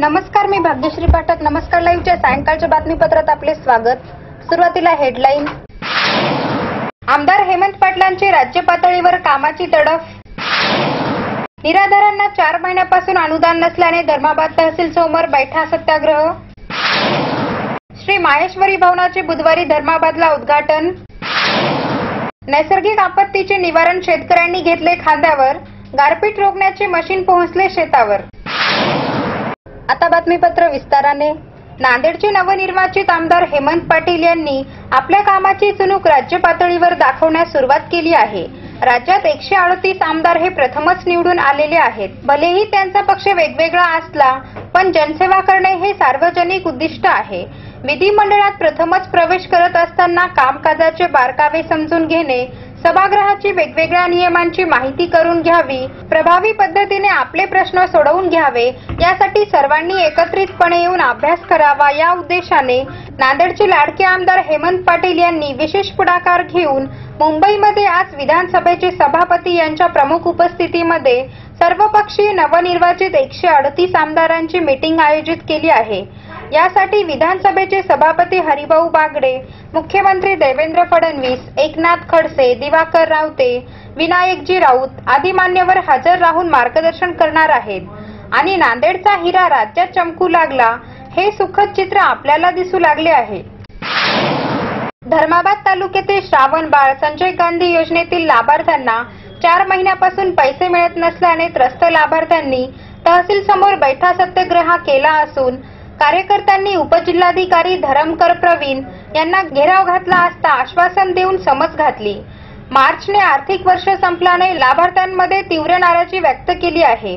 नमस्कार मी भाग्यश्री पाठक. नमस्कार लाईव्हच्या सायंकाळच्या बातमीपत्रात आपले स्वागत. सुरुवातीला हेडलाईन. आमदार हेमंत पाटलांची राज्य पातळीवर कामाची तडफ. निराधारांना चार महिन्यापासून अनुदान नसल्याने धर्माबाद तहसील समोर बैठा सत्याग्रह. श्री माहेश्वरी भवनाचे बुधवारी धर्माबादला उद्घाटन. नैसर्गिक आपत्तीचे निवारण शेतकऱ्यांनी घेतले खांद्यावर. गारपीट रोखण्याचे मशीन पोहोचले शेतावर. आता बातमीपत्र विस्ताराने. नांदेडचे नवनिर्वाचित आमदार हेमंत पाटील यांनी आपल्या कामाची चुणूक राज्य पातळीवर दाखवण्यास सुरुवात केली आहे. राज्यात एकशे अडतीस आमदार हे प्रथमच निवडून आलेले आहेत. भलेही त्यांचा पक्ष वेगवेगळा असला पण जनसेवा करणे हे सार्वजनिक उद्दिष्ट आहे. विधिमंडळात प्रथमच प्रवेश करत असताना कामकाजाचे बारकावे समजून घेणे सभागृहाची वेगवेगळ्या नियमांची माहिती करून घ्यावी प्रभावी पद्धतीने आपले प्रश्न सोडवून घ्यावे यासाठी सर्वांनी एकत्रितपणे येऊन अभ्यास करावा या उद्देशाने नांदेडचे लाडके आमदार हेमंत पाटील यांनी विशेष पुढाकार घेऊन मुंबईमध्ये आज विधानसभेचे सभापती यांच्या प्रमुख उपस्थितीमध्ये सर्वपक्षीय नवनिर्वाचित एकशे अडतीस आमदारांची मीटिंग आयोजित केली आहे. यासाठी विधानसभेचे सभापती हरिभाऊ बागडे मुख्यमंत्री देवेंद्र फडणवीस एकनाथ खडसे दिवाकर रावते विनायकजी राऊत आदी मान्यवर हजर राहून मार्गदर्शन करणार आहेत. आणि नांदेडचा हिरा राज्यात चमकू लागला हे सुखद चित्र आपल्याला दिसू लागले आहे. धर्माबाद तालुक्यातील श्रावण बाळ संजय गांधी योजनेतील लाभार्थ्यांना चार महिन्यापासून पैसे मिळत नसल्याने त्रस्त लाभार्थ्यांनी तहसील समोर बैठा सत्याग्रह केला असून कार्यकर्त्यांनी उपजिल्हाधिकारी धरमकर प्रवीण यांना घेराव घातला असता आश्वासन देऊन समज घातली. मार्चने आर्थिक वर्ष संपल्याने लाभार्थ्यांमध्ये तीव्र नाराजी व्यक्त केली आहे.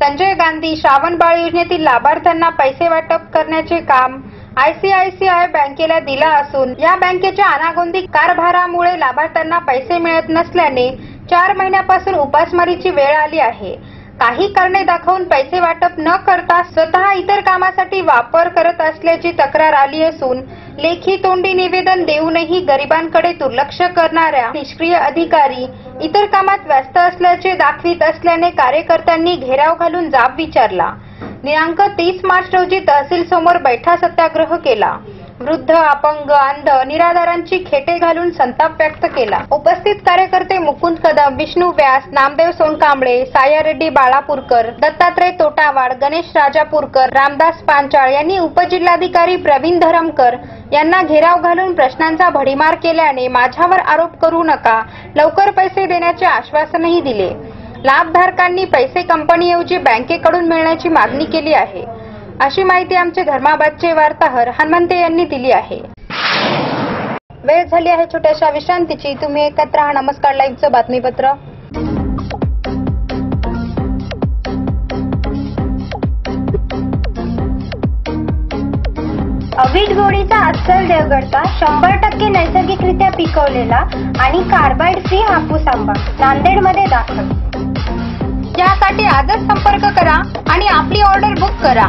संजय गांधी श्रावण बाळ योजनेतील लाभार्थ्यांना पैसे वाटप करण्याचे काम आयसीआयसीआय बँकेला दिला असून या बँकेच्या अनागोंदी कारभारामुळे लाभार्थ्यांना पैसे मिळत नसल्याने चार महिन्यापासून उपासमारीची वेळ आली आहे. काही कारणे दाखवून पैसे वाटप न करता स्वतः इतर कामासाठी वापर करत असल्याची तक्रार आली असून लेखी तोंडी निवेदन देऊनही गरिबांकडे दुर्लक्ष करणाऱ्या निष्क्रिय अधिकारी इतर कामात व्यस्त असल्याचे दाखवित असल्याने कार्यकर्त्यांनी घेराव घालून जाब विचारला. दिनांक तीस मार्च रोजी तहसील समोर बैठा सत्याग्रह केला. वृद्ध अपंग अंध निराधारांची खेटे घालून संताप व्यक्त केला. उपस्थित कार्यकर्ते मुकुंद कदम विष्णू व्यास नामदेव सोनकांबळे साया रेड्डी बाळापूरकर दत्तात्रय तोटावाड गणेश राजापूरकर रामदास पांचाळ यांनी उपजिल्हाधिकारी प्रवीण धरमकर यांना घेराव घालून प्रश्नांचा भडीमार केल्याने माझ्यावर आरोप करू नका लवकर पैसे देण्याचे आश्वासनही दिले. लाभधारकांनी पैसे कंपनीऐवजी बँकेकडून मिळण्याची मागणी केली आहे. अशी माहिती आमचे धर्माबादचे वार्ताहर हनुमंते यांनी दिली आहे. वेळ झाली आहे छोट्याशा विश्रांतीची. तुम्ही एकत्र राहा नमस्कार. लाईव्हचं बातमीपत्र. अवीट गोळीचा अस्सल देवगडचा शंभर टक्के नैसर्गिकरित्या पिकवलेला आणि कार्बाइड फ्री हापूस आंबा नांदेडमध्ये दाखल. यासाठी आजच संपर्क करा आणि आपली ऑर्डर बुक करा.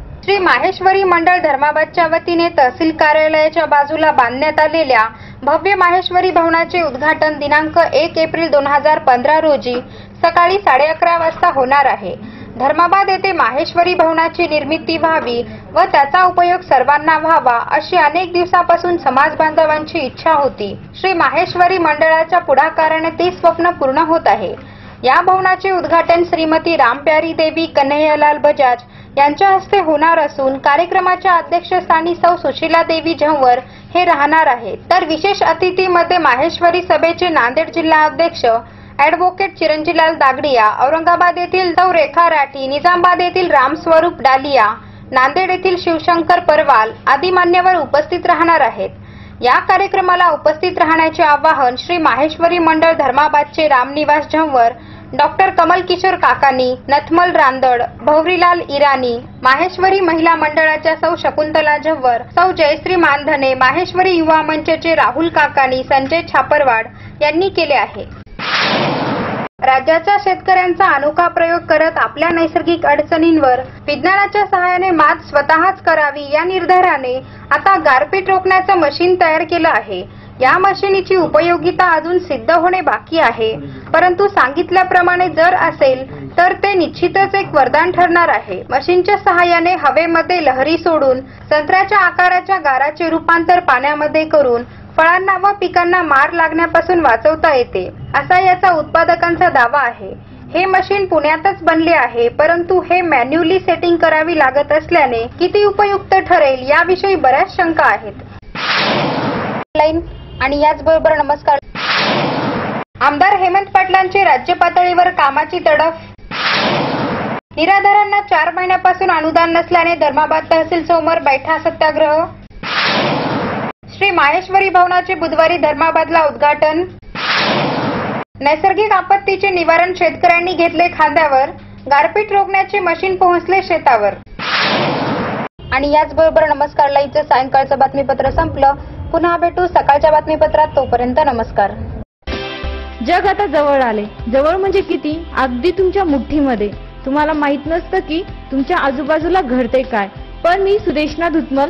श्री माहेश्वरी मंडळ धर्माबादच्या वतीने तहसील कार्यालयाच्या बाजूला बांधण्यात आलेल्या भव्य माहेश्वरी भवनाचे उद्घाटन दिनांक एक एप्रिल दोन हजार पंधरा रोजी सकाळी साडे अकरा वाजता होणार आहे. धर्माबाद येथे माहेश्वरी भवनाची निर्मिती व्हावी व त्याचा उपयोग सर्वांना व्हावा अशी अनेक दिवसापासून समाज बांधवांची इच्छा होती. श्री माहेश्वरी मंडळाच्या पुढाकाराने ते स्वप्न पूर्ण होत आहे. या भवनाचे उद्घाटन श्रीमती रामप्यारी देवी कन्हैयालाल बजाज यांच्या हस्ते होणार असून कार्यक्रमाच्या अध्यक्षस्थानी सौ सुशीला देवी झंवर हे राहणार आहेत. तर विशेष अतिथीमध्ये माहेश्वरी सभेचे नांदेड जिल्हा अध्यक्ष ऍडव्होकेट चिरंजीलाल दागडिया औरंगाबाद येथील सौ रेखा राठी निजामाबाद येथील रामस्वरूप डालिया नांदेड येथील शिवशंकर परवाल आदी मान्यवर उपस्थित राहणार आहेत. या कार्यक्रमाला उपस्थित राहण्याचे आवाहन श्री माहेश्वरी मंडळ धर्माबादचे रामनिवास झंवर डॉक्टर कमल किशोर काकानी नथमल रांदड भवरीलाल इराणी माहेश्वरी महिला मंडळाच्या सौ शकुंतला जव्हर सौ जयश्री मानधने माहेश्वरी युवा मंचचे राहुल काकानी संजय छापरवाड यांनी केले आहे. राज्याच्या शेतकऱ्यांचा अनोखा प्रयोग करत आपल्या नैसर्गिक अडचणींवर विज्ञानाच्या सहाय्याने मात स्वतःच करावी या निर्धाराने आता गारपीट रोखण्याचं मशीन तयार केलं आहे. या मशिनीची उपयोगिता अजून सिद्ध होणे बाकी आहे. परंतु सांगितल्याप्रमाणे जर असेल तर ते निश्चितच एक वरदान ठरणार आहे. मशीनच्या सहाय्याने हवेमध्ये लहरी सोडून संत्र्याच्या आकाराच्या गाराचे रूपांतर पाण्यामध्ये करून फळांना व पिकांना मार लागण्यापासून वाचवता येते. असा याचा उत्पादकांचा दावा आहे. हे मशीन पुण्यातच बनले आहे परंतु हे मॅन्युअली सेटिंग करावी लागत असल्याने किती उपयुक्त ठरेल याविषयी बऱ्याच शंका आहेत. आणि याचबरोबर नमस्कार. आमदार हेमंत पाटलांचे राज्य पातळीवर कामाची तडफ. निराधारांना चार महिन्यापासून अनुदान नसल्याने धर्माबाद तहसील समोर बैठा सत्याग्रह. श्री माहेश्वरी भवनाचे बुधवारी धर्माबादला उद्घाटन. नैसर्गिक आपत्तीचे निवारण शेतकऱ्यांनी घेतले खांद्यावर गारपीट रोखण्याचे मशीन पोहोचले शेतावर. आणि याचबरोबर नमस्कार लाईव्हचं सायंकाळचं बातमीपत्र संपलं. पुन्हा भेटू सकाळच्या बातमीपत्रात तोपर्यंत नमस्कार. जग आता जवळ आले. जवळ म्हणजे किती? अगदी तुमच्या मुठ्ठीमध्ये. तुम्हाला माहीत नसतं की तुमच्या आजूबाजूला घडते काय. पण मी सुदेशना धुतमल